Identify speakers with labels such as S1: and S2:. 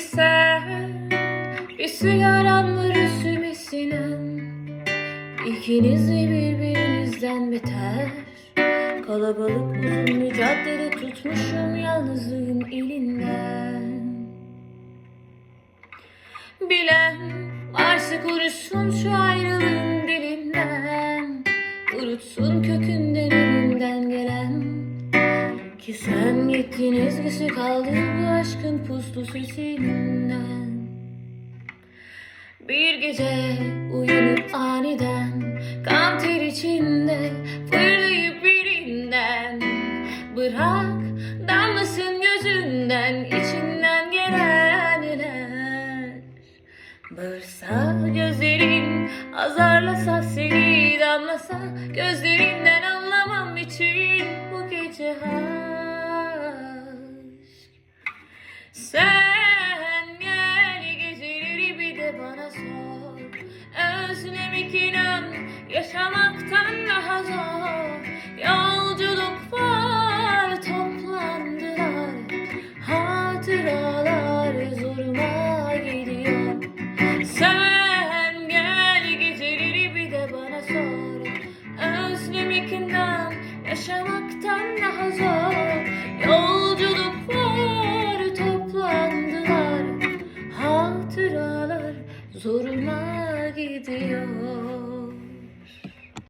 S1: sen Üsü yaranlar üstüme sinen. İkiniz birbirinizden beter. Kalabalık uzun mücadele tutmuşum yalnızlığın elinden. Bilen varsa konuşsun şu ayrılığın dilinden Kurutsun kökünden önünden gelen. Ki sen gittin ezgisi kaldı bu aşkın puslu sesinden bir gece uyanıp aniden Kan ter içinde fırlayıp birinden. Bırak damlasın gözünden içinden gelenler. Bağırsa gözlerin azarlasa seni damlasa Gözlerinden anlamam için bu gece aşk sen gel geceleri bir de bana sor. Özlemek inan yaşamaktan daha zor. Yolculuk var toplandılar. Hatıralar zoruma gidiyor. Sen gel geceleri bir de bana sor. Özlemek inan yaşamaktan daha zor toplandılar Hatıralar zoruma gidiyor